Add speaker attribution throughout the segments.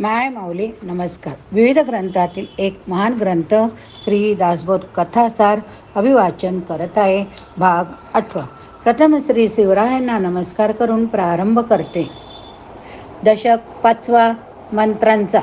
Speaker 1: माय माऊली नमस्कार. विविध ग्रंथातील एक महान ग्रंथ श्री दासबोध कथासार अभिवाचन करत आहे भाग आठवा प्रथम श्री शिवरायांना नमस्कार करून प्रारंभ करते. दशक पाचवा मंत्रांचा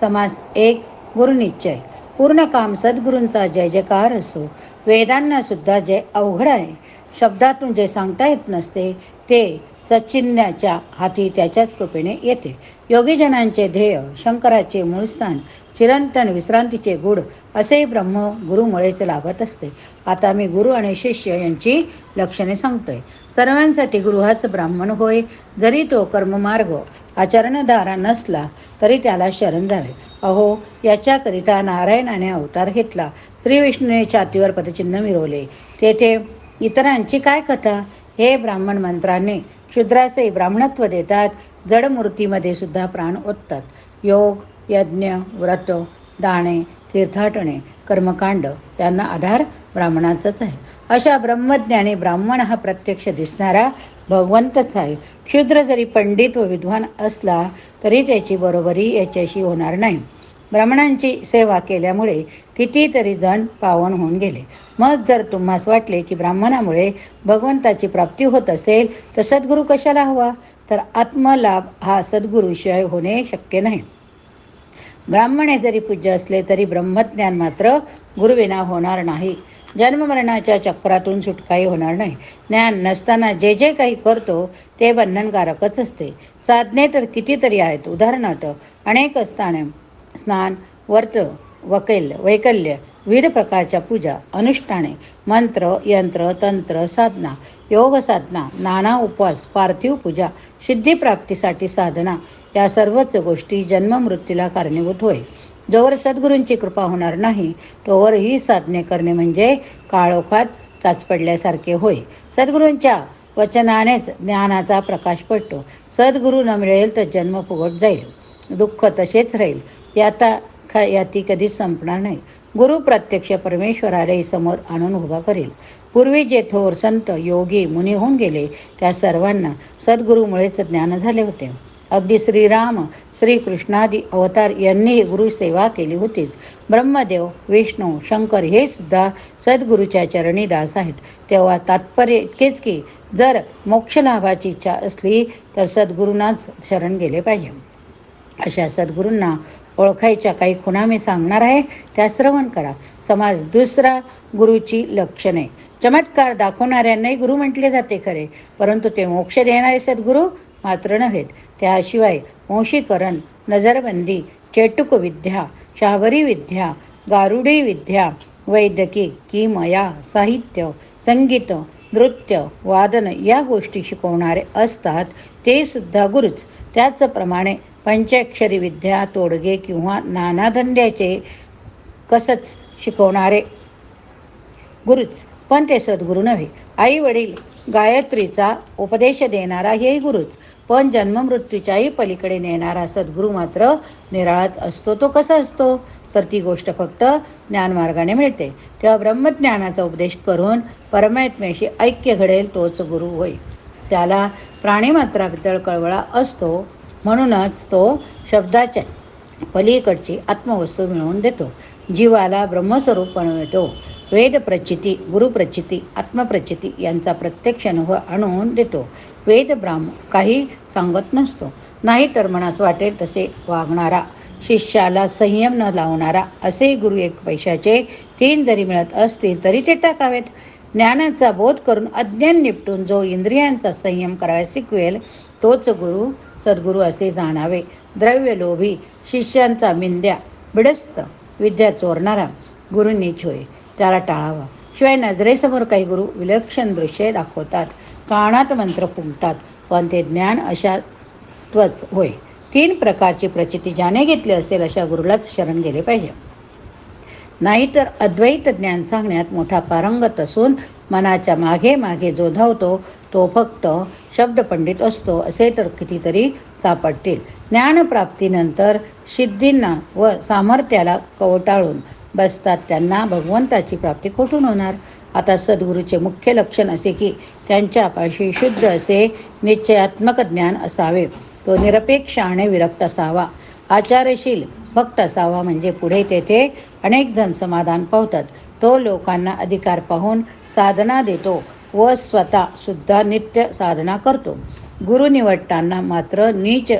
Speaker 1: समास एक गुरुनिश्चय पूर्ण काम सद्गुरूंचा जय जयकार असो. वेदांना सुद्धा जय अवघड आहे. शब्दातून जे सांगता येत नसते ते सचिन्याच्या हाती त्याच्याच कृपेने येते. योगीजनांचे ध्येय शंकराचे मूळस्थान चिरंतन विश्रांतीचे गुढ असे ब्रह्म गुरुमुळेच लाभत असते. आता मी गुरु आणि शिष्य यांची लक्षणे सांगतोय. सर्वांसाठी गुरु हाच ब्राह्मण होय. जरी तो कर्ममार्ग आचरणधारा नसला तरी त्याला शरण जावे अहो याच्याकरिता नारायणाने अवतार घेतला. श्री विष्णूने छातीवर पदचिन्ह मिरवले. तेथे इतरांची काय कथा? हे ब्राह्मण मंत्राने शूद्राचे ब्राह्मणत्व देतात. जडमूर्तीमध्ये सुद्धा प्राण ओततात. योग यज्ञ व्रत दाणे तीर्थाटणे कर्मकांड यांना आधार ब्राह्मणाचाच आहे. अशा ब्रह्मज्ञानी ब्राह्मण हा प्रत्यक्ष दिसणारा भगवंतच आहे. क्षुद्र जरी पंडित व विद्वान असला तरी त्याची बरोबरी याच्याशी होणार नाही. ब्राह्मणांची सेवा केल्यामुळे कितीतरी जण पावन होऊन गेले. मग जर तुम्हास वाटले की ब्राह्मणामुळे भगवंताची प्राप्ती होत असेल तर सद्गुरू कशाला हवा? तर आत्मलाभ हा सद्गुरूशिवाय होणे शक्य नाही. ब्राह्मण हे जरी पूज्य असले तरी ब्रह्मज्ञान मात्र गुरुविना होणार नाही. जन्ममरणाच्या चक्रातून सुटकाही होणार नाही. ज्ञान नसताना जे जे काही करतो ते बंधनकारकच असते. साधने तर कितीतरी आहेत. उदाहरणार्थ अनेक स्थाने स्नान वर्त वकैल्य वैकल्य विविध प्रकारच्या पूजा अनुष्ठाने मंत्र यंत्र तंत्र साधना योग साधना नाना उपवास पार्थिव पूजा सिद्धीप्राप्तीसाठी साधना या सर्वच गोष्टी जन्ममृत्यूला कारणीभूत होय. जोवर सद्गुरूंची कृपा होणार नाही तोवर ही साधने करणे म्हणजे काळोखात चाच पडल्यासारखे होय. सद्गुरूंच्या वचनानेच ज्ञानाचा प्रकाश पडतो. सद्गुरू न मिळेल तर जन्म फुगट जाईल. दुःख तसेच राहील. याता खा याती कधीच संपणार नाही. गुरु प्रत्यक्ष परमेश्वरालाही समोर आणून उभा करेल. पूर्वी जे थोर संत योगी मुनी होऊन गेले त्या सर्वांना सद्गुरूमुळेच ज्ञान झाले होते. अगदी श्रीराम श्रीकृष्णादी अवतार यांनी गुरुसेवा केली होतीच. ब्रह्मदेव विष्णू शंकर हे सुद्धा सद्गुरूच्या चरणी दास आहेत. तेव्हा तात्पर्य इतकेच की जर मोक्षलाभाची इच्छा असली तर सद्गुरूंनाच शरण गेले पाहिजे. अशा सद्गुरूंना ओळखायच्या काही खुणा मी सांगणार आहे त्या श्रवण करा. समाज दुसरा गुरुची लक्षणे. चमत्कार दाखवणाऱ्यांनाही गुरु म्हटले जाते खरे परंतु ते मोक्ष देणारे सद्गुरू मात्र नव्हेत. त्याशिवाय मोशीकरण नजरबंदी चेटुक विद्या शाबरी विद्या गारुडी विद्या वैद्यकी किमया साहित्य संगीत नृत्य वादन या गोष्टी शिकवणारे असतात ते सुद्धा गुरुच. त्याचप्रमाणे पंचाक्षरी विद्या तोडगे किंवा नानाधंद्याचे कसंच शिकवणारे? गुरुच पण ते सद्गुरू नव्हे. आई वडील गायत्रीचा उपदेश देणारा हेही गुरुच पण जन्ममृत्यूच्याही पलीकडे नेणारा सद्गुरू मात्र निराळाच असतो तो कसा असतो? तर ती गोष्ट फक्त ज्ञानमार्गाने मिळते. तेव्हा ब्रह्मज्ञानाचा उपदेश करून परमात्म्याशी ऐक्य घडेल तोच गुरु होय. त्याला प्राणीमात्राबद्दल कळवळा असतो म्हणूनच तो शब्दाच्या पलीकडची आत्मवस्तू मिळवून देतो. जीवाला ब्रह्मस्वरूप बनवतो. वेद प्रचिती गुरुप्रचिती आत्मप्रचिती यांचा प्रत्यक्ष अनुभव आणून देतो. वेद ब्राह्म काही सांगत नसतो. नाही तर मनास वाटेल तसे वागणारा शिष्याला संयम न लावणारा असे गुरु एक पैशाचे तीन जरी मिळत असतील तरी ते टाकावेत. ज्ञानाचा बोध करून अज्ञान निपटून जो इंद्रियांचा संयम करायला शिकवेल तोच गुरु सद्गुरू असे जाणावे. द्रव्य लोभी शिष्यांचा मिंद्या बिडस्त. विद्या चोरणारा गुरुनीच होय त्याला टाळावा. शिवाय नजरेसमोर काही गुरु विलक्षण दृश्ये दाखवतात. कानात मंत्र फुंकतात पण ते ज्ञान अशा त्वच होय. तीन प्रकारची प्रचिती ज्याने घेतली असेल अशा गुरुलाच शरण गेले पाहिजे. नाहीतर अद्वैत ज्ञान सांगण्यात मोठा पारंगत असून मनाच्या मागे मागे जो धावतो तो फक्त शब्दपंडित असतो असे तर कितीतरी सापडतील. ज्ञानप्राप्तीनंतर सिद्धींना व सामर्थ्याला कवटाळून बसतात त्यांना भगवंताची प्राप्ती कुठून होणार? आता सद्गुरूचे मुख्य लक्षण असे की त्यांच्यापाशी शुद्ध असे निश्चयात्मक ज्ञान असावे. तो निरपेक्ष आणि विरक्त असावा. आचारशील भक्त असावा म्हणजे पुढे तेथे अनेक जण समाधान पावतात. तो लोकांना अधिकार पाहून साधना देतो व स्वतः सुद्धा नित्य साधना करतो. गुरु निवडताना मात्र नीच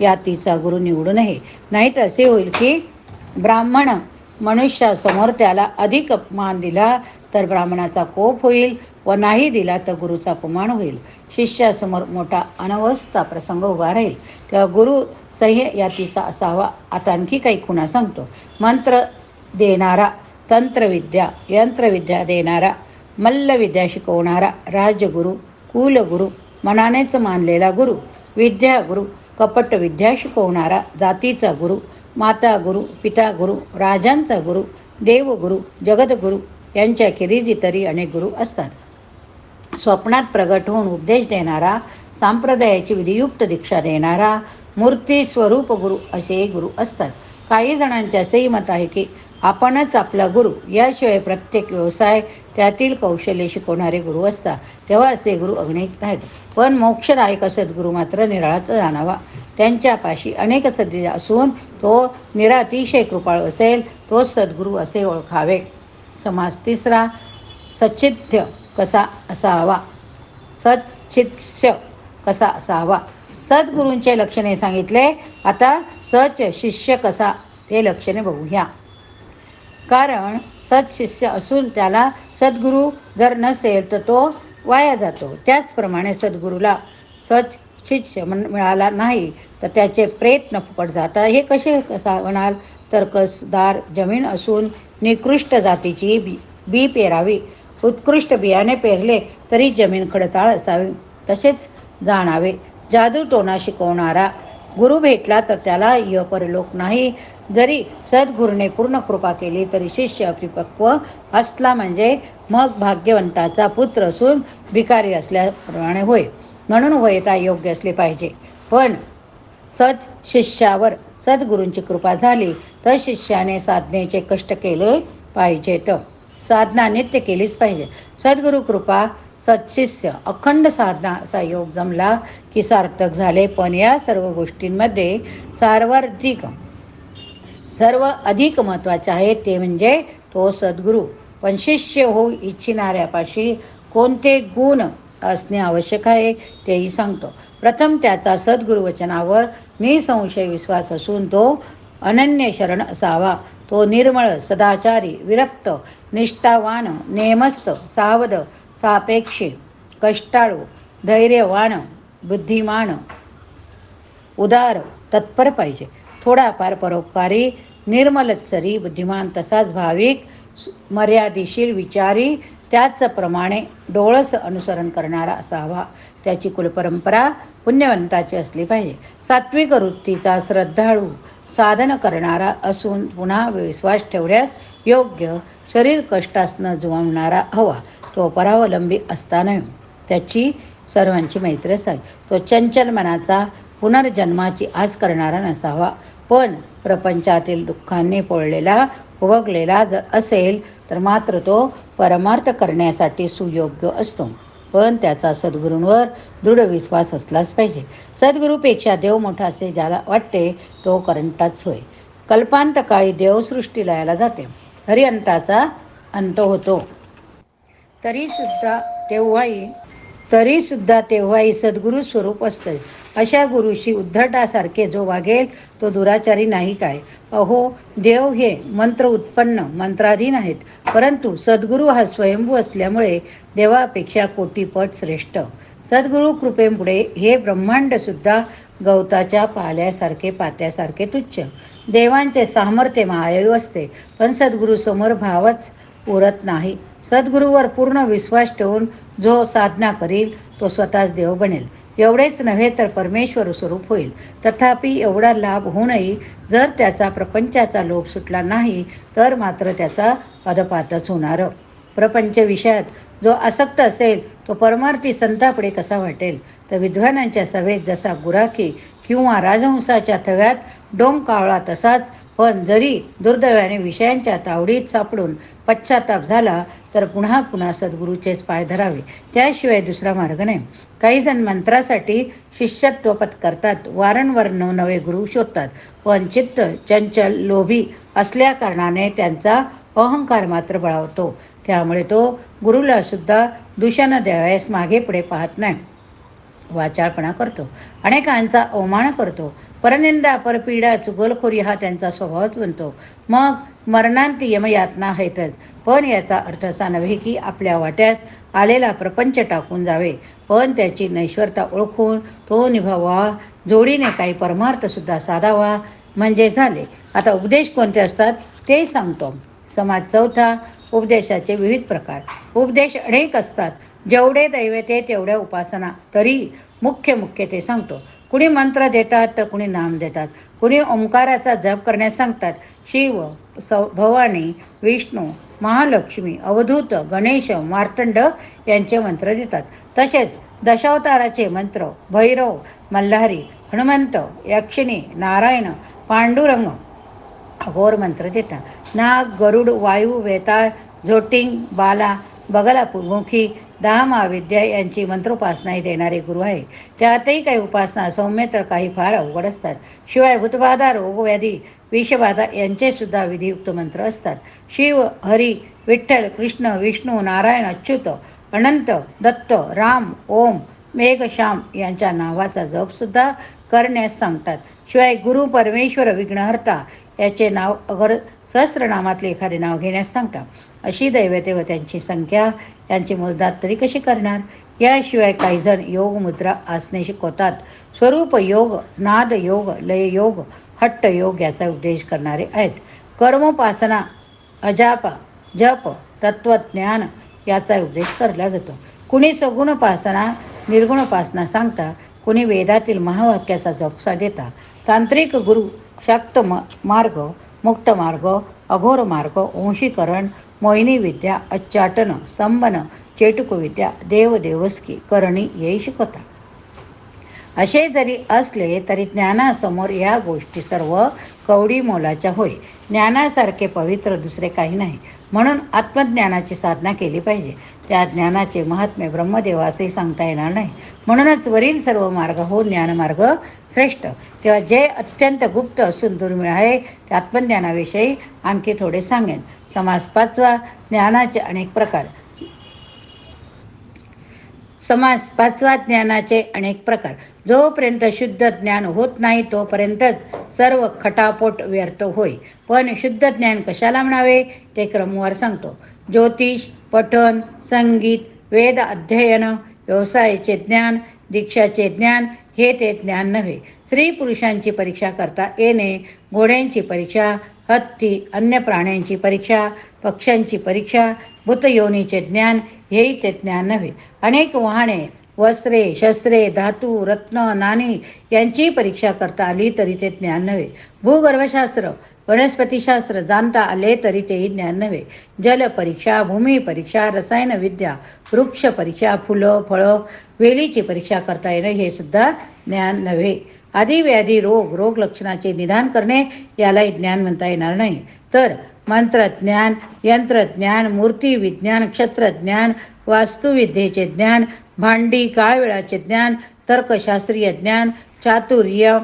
Speaker 1: यातीचा गुरु निवडू नये. नाहीत असे होईल की ब्राह्मण मनुष्यासमोर त्याला अधिक अपमान दिला तर ब्राह्मणाचा कोप होईल. व नाही दिला तर गुरुचा अपमान होईल. शिष्यासमोर मोठा अनवस्था प्रसंग उभा राहील. तेव्हा गुरु सह्य यातीचा असावा आता आणखी काही खुणा सांगतो. मंत्र देणारा तंत्रविद्या यंत्रविद्या देणारा मल्लविद्या शिकवणारा राजगुरू कुलगुरू मनानेच मानलेला गुरु विद्या गुरु कपट विद्या शिकवणारा जातीचा गुरु माता गुरु पिता गुरु राजांचा गुरु देवगुरु जगद्गुरू यांच्याखेरीज इतरही अनेक गुरु असतात. स्वप्नात प्रगट होऊन उपदेश देणारा सांप्रदायाची विधियुक्त दीक्षा देणारा मूर्ती स्वरूप गुरु असे गुरु असतात. काही जणांचे असेही मत आहे की आपणच आपला गुरु याशिवाय प्रत्येक व्यवसाय त्यातील कौशल्य शिकवणारे गुरु असतात. तेव्हा असे गुरु अगणित नाहीत. पण मोक्षदायक सद्गुरू मात्र निराळाच जाणावा. त्यांच्यापाशी अनेक सद्विधा असून तो निरातिशय कृपाळ असेल तोच सद्गुरू असे ओळखावे. समाज तिसरा सच्चिद्य कसा असावा? सच्चित्स्य कसा असावा? सद्गुरूंचे लक्षणे सांगितले. आता सच शिष्य कसा? ते लक्षणे बघूया. कारण सत्शिष्य असून त्याला सद्गुरू जर नसेल तर तो वाया जातो. त्याचप्रमाणे सद्गुरूला सच शिष्य म्हण मिळाला नाही तर त्याचे प्रयत्न फुकट जातात. हे कसे कसा म्हणाल? तर कसदार जमीन असून निकृष्ट जातीची बी बी पेरावी. उत्कृष्ट बियाणे पेरले तरी जमीन खडताळ असावी. तसेच जाणावे. जादू टोना शिकवणारा. गुरु भेटला तर त्याला यपरलोक नाही. जरी सद्गुरूने पूर्ण कृपा केली तरी शिष्य अपरिपक्व असला म्हणजे मग भाग्यवंताचा पुत्र असून भिकारी असल्याप्रमाणे होय. म्हणून वयता योग्य असले पाहिजे. पण सच शिष्यावर सद्गुरूंची कृपा झाली तर शिष्याने साधनेचे कष्ट केले पाहिजेत. साधना नित्य केलीच पाहिजे. सद्गुरू कृपा सत्शिष्य अखंड साधना असा योग जमला की सार्थक झाले. पण या सर्व गोष्टींमध्ये सार्वत्रिक सर्व अधिक महत्त्वाचे आहे ते म्हणजे तो सद्गुरू. पण शिष्य होऊ इच्छिणाऱ्यापाशी कोणते गुण असणे आवश्यक आहे तेही सांगतो. प्रथम त्याचा सद्गुरु वचनावर निसंशय विश्वास असून तो अनन्य शरण असावा. तो निर्मळ सदाचारी विरक्त निष्ठावान नेमस्त सावध सापेक्षी कष्टाळू धैर्यवान बुद्धिमान. उदार तत्पर पाहिजे. थोडाफार परोपकारी निर्मलत्सरी बुद्धिमान तसाच भाविक मर्यादेशीर विचारी त्याचप्रमाणे डोळस अनुसरण करणारा असावा. त्याची कुलपरंपरा पुण्यवंताची असली पाहिजे. सात्विक वृत्तीचा श्रद्धाळू साधन करणारा असून पुन्हा विश्वास ठेवण्यास योग्य शरीर कष्टास न जुमावणारा हवा तो परावलंबी असताना त्याची सर्वांची मैत्री असावी. तो चंचल मनाचा पुनर्जन्माची आस करणारा नसावा. पण प्रपंचातील दुःखांनी पोळलेला उभगलेला जर असेल तर मात्र तो परमार्थ करण्यासाठी सुयोग्य असतो. पण त्याचा सद्गुरूंवर दृढ विश्वास असलाच पाहिजे. सद्गुरूपेक्षा देव मोठा असे ज्याला वाटते तो करंटाच होय. कल्पांत काळी देवसृष्टीला याला जाते. हरिअंताचा अंत होतो. तरीसुद्धा तेव्हाही तरीसुद्धा तेव्हाही सद्गुरू स्वरूप असते अशा गुरुशी उद्धटासारखे जो वागेल तो दुराचारी नाही काय. अहो देव हे मंत्र उत्पन्न मंत्राधीन आहेत. परंतु सद्गुरू हा स्वयंभू असल्यामुळे देवापेक्षा कोटीपट श्रेष्ठ. सद्गुरू कृपेमुळे हे ब्रह्मांडसुद्धा गवताच्या पाल्यासारखे पात्यासारखे तुच्छ. देवांचे सामर्थ्य महायू असते पण सद्गुरूसमोर भावच उरत नाही. सद्गुरूवर पूर्ण विश्वास ठेवून जो साधना करील तो स्वतःच देव बनेल. एवढेच नव्हे तर परमेश्वर स्वरूप होईल. तथापि एवढा लाभ होऊनही जर त्याचा प्रपंचाचा लोभ सुटला नाही तर मात्र त्याचा अधपातच होणार. प्रपंच विषयात जो आसक्त असेल तो परमार्थी संतापुढे कसा वाटेल? तर विद्वानांच्या सभेत जसा गुराखी किंवा राजहंसाच्या थव्यात डोंग कावळा तसाच पण जरी दुर्दैवाने विषयांच्या तावडीत सापडून पश्चाताप झाला तर पुन्हा पुन्हा सद्गुरूचेच पाय धरावे. त्याशिवाय दुसरा मार्ग नाही. काही जण मंत्रासाठी शिष्यत्व पत्करतात वारंवार नवनवे गुरु शोधतात पण चित्त चंचल लोभी असल्या कारणाने त्यांचा अहंकार मात्र बळावतो. त्यामुळे तो गुरुला सुद्धा दूषण द्यावयास मागे पुढे पाहत नाही. वाचाळपणा करतो. अनेकांचा अवमान करतो. परनिंदा परपीडा चुगलखोरी हा त्यांचा स्वभावच बनतो. मग मरणांती यमयातना आहेतच पण याचा अर्थ असा नव्हे की आपल्या वाट्यास आलेला प्रपंच टाकून जावे. पण त्याची नैश्वरता ओळखून तो निभावा. जोडीने काही परमार्थसुद्धा साधावा. म्हणजे झाले. आता उपदेश कोणते असतात? ते सांगतो. समाज चौथा उपदेशाचे विविध प्रकार. उपदेश अनेक असतात. जेवढे दैवते तेवढ्या उपासना. तरी मुख्य मुख्य ते सांगतो. कुणी मंत्र देतात तर कुणी नाम देतात. कुणी ओंकाराचा जप करण्यास सांगतात. शिव सौ भवानी विष्णू महालक्ष्मी अवधूत गणेश मार्तंड यांचे मंत्र देतात. तसेच दशावताराचे मंत्र भैरव मल्हारी हनुमंत यक्षिणी नारायण पांडुरंग घोर मंत्र देतात. नाग गरुड वायू वेताळ झोटिंग बाला बगलामुखी दहा महाविद्या यांची मंत्रोपासनाही देणारे गुरु आहे. त्यातही काही उपासना सौम्य तर काही फार अवघड असतात. शिवाय भूतबाधा रोगव्याधी विषबाधा यांचे सुद्धा विधियुक्त मंत्र असतात. शिव हरी विठ्ठल कृष्ण विष्णू नारायण अच्युत अनंत दत्त राम ओम मेघश्याम यांच्या नावाचा जपसुद्धा करण्यास सांगतात. शिवाय गुरु परमेश्वर विघ्नहर्ता याचे नाव अगर सहस्रनामातले एखादे नाव घेण्यास सांगतात. अशी दैवते व त्यांची संख्या यांची मोजदात तरी कशी करणार? याशिवाय काही जण योग मुद्रा आसने शिकवतात. स्वरूप योग नाद योग लय योग हट्ट योग याचा उपदेश करणारे आहेत. कर्मोपासना अजाप जप तत्वज्ञान याचा उपदेश करला जातो. कुणी सगुणोपासना निर्गुणोपासना सांगता कुणी वेदातील महावाक्याचा जपसा देता तांत्रिक गुरु शक्त मार्ग मुक्त मार्ग अघोर मार्ग वंशीकरण मोहिनी विद्या अच्चाटन स्तंभन चेटुकविद्या देवदेवस्की करणी येई शिकवता असे जरी असले तरी ज्ञानासमोर या गोष्टी सर्व कवडी मोलाच्या होय. ज्ञानासारखे पवित्र दुसरे काही नाही. म्हणून आत्मज्ञानाची साधना केली पाहिजे. त्या ज्ञानाचे महात्म्य ब्रह्मदेव असेही सांगता येणार नाही. म्हणूनच वरील सर्व मार्ग हो ज्ञानमार्ग श्रेष्ठ. तेव्हा जे अत्यंत गुप्त असून दुर्मिळ आहे त्या आत्मज्ञानाविषयी आणखी थोडे सांगेन. समाज पाचवा ज्ञानाचे अनेक प्रकार. समास पाचवा ज्ञानाचे अनेक प्रकार. जोपर्यंत शुद्ध ज्ञान होत नाही तोपर्यंतच सर्व खटापोट व्यर्थ होय. पण शुद्ध ज्ञान कशाला म्हणावे? ते क्रमवार सांगतो. ज्योतिष पठण संगीत वेद अध्ययन व्यवसायाचे ज्ञान दीक्षाचे ज्ञान हे ते ज्ञान नव्हे. स्त्री पुरुषांची परीक्षा करता येणे घोड्यांची परीक्षा हत्ती अन्य प्राण्यांची परीक्षा पक्ष्यांची परीक्षा भूतयोनीचे ज्ञान हेही ते ज्ञान नव्हे. अनेक वाहने वस्त्रे शस्त्रे धातू रत्न नाणी यांची परीक्षा करता आली तरी ते ज्ञान नव्हे. भूगर्भशास्त्र वनस्पतीशास्त्र जाणता आले तरी तेही ज्ञान नव्हे. जल परीक्षा भूमी परीक्षा रसायनविद्या वृक्ष परीक्षा फुलं फळं वेलीची परीक्षा करता येणं हे सुद्धा ज्ञान नव्हे. आधी व्याधी रोग रोग लक्षणाचे निदान करणे यालाही ज्ञान म्हणता येणार नाही. तर मंत्रज्ञान यंत्रज्ञान मूर्ती विज्ञान क्षत्रज्ञान वास्तुविद्येचे ज्ञान भांडी काळवेळाचे ज्ञान तर्कशास्त्रीय ज्ञान चातुर्य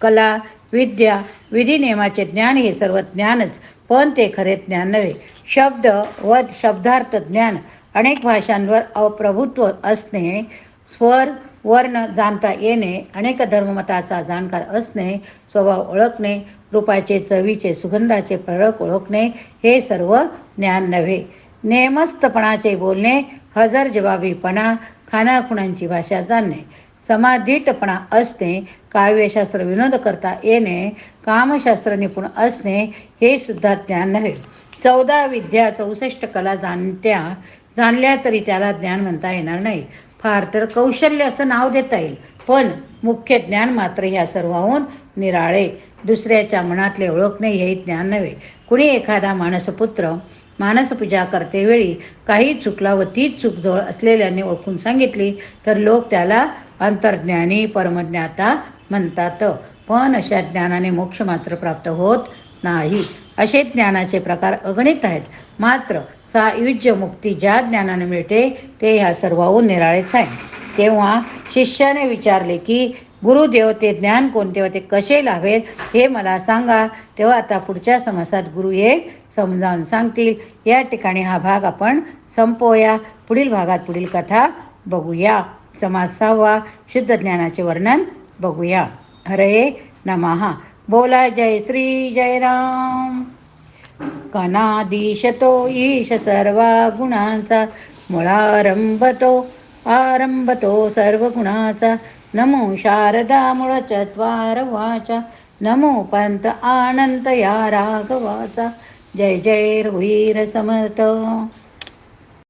Speaker 1: कला विद्या विधिनियमाचे ज्ञान हे सर्व ज्ञानच पण ते खरे ज्ञान नव्हे. शब्द व शब्दार्थ ज्ञान अनेक भाषांवर अप्रभुत्व असणे स्वर वर्ण जाणता येणे अनेक धर्ममताचा जाणकार असणे स्वभाव ओळखणे रूपाचे चवीचे सुगंधाचे प्रळक ओळखणे हे सर्व ज्ञान नव्हे. नेमस्तपणाचे बोलणे हजर जबाबीपणा खानाखुणांची भाषा जाणणे. समाधीटपणा असणे काव्यशास्त्र विनोद करता येणे कामशास्त्र निपुण असणे हे सुद्धा ज्ञान नव्हे. चौदा विद्या चौसष्ट कला जाणत्या जाणल्या तरी त्याला ज्ञान म्हणता येणार नाही. फार तर कौशल्य असं नाव देता येईल. पण मुख्य ज्ञान मात्र ह्या सर्वाहून निराळे. दुसऱ्याच्या मनातले ओळखणे हे ज्ञान नव्हे. कुणी एखादा मानसपुत्र मानसपूजा करतेवेळी काही चुकला व तीच चूक जवळ असलेल्याने ओळखून सांगितली तर लोक त्याला अंतर्ज्ञानी परमज्ञाता म्हणतात. पण अशा ज्ञानाने मोक्ष मात्र प्राप्त होत नाही. असे ज्ञानाचे प्रकार अगणित आहेत. मात्र सायुज्य मुक्ती ज्या ज्ञानाने मिळते ते ह्या सर्वाहून निराळेच आहे. तेव्हा शिष्याने विचारले की गुरुदेव ते ज्ञान कोणते व ते कसे लावेत हे मला सांगा. तेव्हा आता पुढच्या समासात गुरु हे समजावून सांगतील. या ठिकाणी हा भाग आपण संपवूया. पुढील भागात पुढील कथा बघूया. समास सहावा. शुद्ध ज्ञानाचे वर्णन बघूया. हरे नमहा बोला जय श्री जय राम. कनाधीश तो ईश सर्वा गुणांचा मुळारंभ तो आरंभ तो सर्व गुणाचा. नमो शारदा मुळ चत्वार वाचा नमो पंत आनंद या राघवाचा. जय जय रघुवीर समर्थ.